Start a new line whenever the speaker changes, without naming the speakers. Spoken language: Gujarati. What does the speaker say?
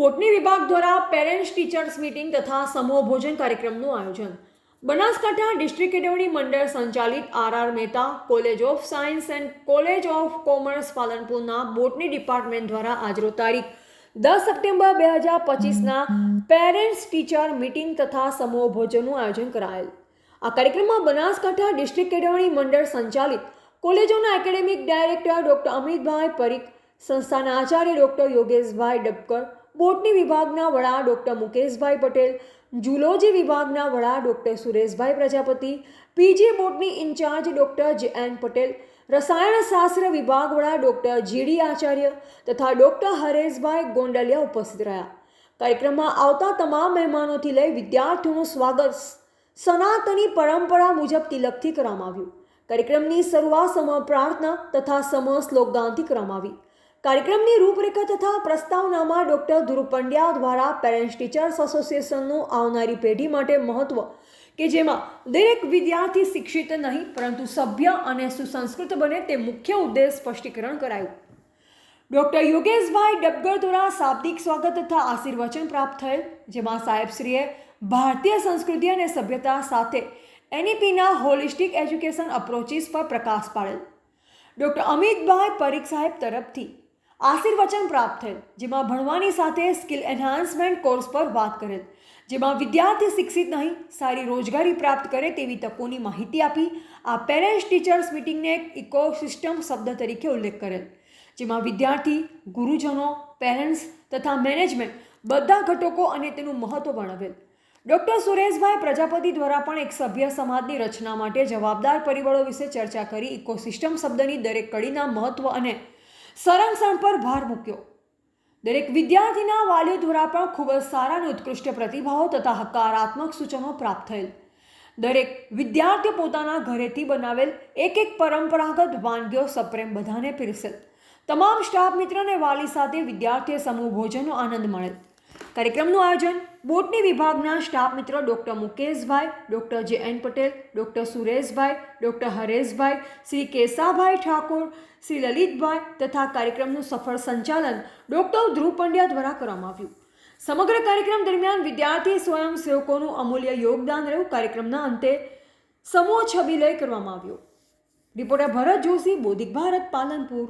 બોટની વિભાગ દ્વારા પેરેન્ટ્સ ટીચર્સ મીટિંગ તથા સમૂહ ભોજન કાર્યક્રમનું આયોજન. બનાસકાંઠા ડિસ્ટ્રિક્ટ કેળવણી મંડળ સંચાલિત R R Mehta college of science and college of commerce પાલનપુરના botany department દ્વારા આજરો તારીખ દસ સપ્ટેમ્બર બે હજાર પચીસના પેરેન્ટ્સ ટીચર મીટિંગ તથા સમૂહ ભોજનનું આયોજન કરાયેલ. આ કાર્યક્રમમાં બનાસકાંઠા ડિસ્ટ્રિક્ટ કેળવણી મંડળ સંચાલિત કોલેજોના academic director doctor Amitbhai Parikh, સંસ્થાના આચાર્ય ડોક્ટર યોગેશભાઈ ડબકર બોટની વિભાગના વડા ડૉક્ટર મુકેશભાઈ પટેલ ઝૂલોજી વિભાગના વડા doctor Sureshbhai Prajapati, PG botany in charge doctor J N Patel રસાયણશાસ્ત્ર વિભાગ વડા ડૉક્ટર જીડી આચાર્ય તથા ડૉક્ટર હરેશભાઈ ગોંડલિયા ઉપસ્થિત રહ્યા. કાર્યક્રમમાં આવતા તમામ મહેમાનોથી લઈ વિદ્યાર્થીઓનું સ્વાગત સનાતની પરંપરા મુજબ તિલકથી કરવામાં આવ્યું. કાર્યક્રમની શરૂઆત સમ પ્રાર્થના તથા સમ શ્લોકગાનથી કરવામાં આવી. કાર્યક્રમની રૂપરેખા તથા પ્રસ્તાવનામાં ડૉક્ટર ધ્રુવ પંડ્યા દ્વારા પેરેન્ટ્સ ટીચર્સ એસોસિએશનનું આવનારી પેઢી માટે મહત્ત્વ કે જેમાં દરેક વિદ્યાર્થી શિક્ષિત નહીં, પરંતુ સભ્ય અને સુસંસ્કૃત બને તે મુખ્ય ઉદ્દેશ સ્પષ્ટીકરણ કરાયું. ડોક્ટર યોગેશભાઈ ડબગર દ્વારા શાબ્દિક સ્વાગત તથા આશીર્વચન પ્રાપ્ત થયેલ, જેમાં સાહેબશ્રીએ ભારતીય સંસ્કૃતિ અને સભ્યતા સાથે એનઈપીના હોલિસ્ટિક એજ્યુકેશન અપ્રોચીસ પર પ્રકાશ પાડેલ. ડૉક્ટર અમિતભાઈ પરીખ સાહેબ તરફથી આશીર્વચન પ્રાપ્ત થયેલ જેમાં ભણવાની સાથે સ્કિલ એન્હાન્સમેન્ટ કોર્સ પર વાત કરેલ જેમાં વિદ્યાર્થી શિક્ષિત નહીં, સારી રોજગારી પ્રાપ્ત કરે તેવી તકોની માહિતી આપી. આ પેરેન્ટ્સ ટીચર્સ મીટિંગને એક ઇકોસિસ્ટમ શબ્દ તરીકે ઉલ્લેખ કરેલ. જેમાં વિદ્યાર્થી, ગુરુજનો, પેરેન્ટ્સ તથા મેનેજમેન્ટ બધા ઘટકો અને તેનું મહત્ત્વ વર્ણવેલ. ડૉક્ટર સુરેશભાઈ પ્રજાપતિ દ્વારા પણ એક સભ્ય સમાજની રચના માટે જવાબદાર પરિબળો વિશે ચર્ચા કરી ઇકોસિસ્ટમ શબ્દની દરેક કડીના મહત્ત્વ અને સંરક્ષણ પર ભાર મૂક્યો. દરેક વિદ્યાર્થીના વાલીઓ દ્વારા પણ ખૂબ જ સારા અને ઉત્કૃષ્ટ પ્રતિભાવો તથા હકારાત્મક સૂચનો પ્રાપ્ત થયેલ. દરેક વિદ્યાર્થીઓ પોતાના ઘરેથી બનાવેલ એક એક પરંપરાગત વાનગીઓ સપ્રેમ બધાને પીરસેલ. તમામ સ્ટાફ મિત્ર અને વાલી સાથે વિદ્યાર્થીઓ સમૂહ ભોજનનો આનંદ મળેલ. કાર્યક્રમનું આયોજન બોટની વિભાગના સ્ટાફ મિત્ર doctor Mukeshbhai, doctor J N Patel, doctor Sureshbhai, doctor Hareshbhai, Shri Keshabhai Thakor, Shri Lalitbhai તથા કાર્યક્રમનું સફળ સંચાલન ડૉક્ટર ધ્રુવ પંડ્યા દ્વારા કરવામાં આવ્યું. સમગ્ર કાર્યક્રમ દરમિયાન વિદ્યાર્થી સ્વયંસેવકોનું અમૂલ્ય યોગદાન રહ્યું. કાર્યક્રમના અંતે સમૂહ છબી લઈ કરવામાં આવ્યો. રિપોર્ટર ભરત જોશી, બોધિક ભારત, પાલનપુર.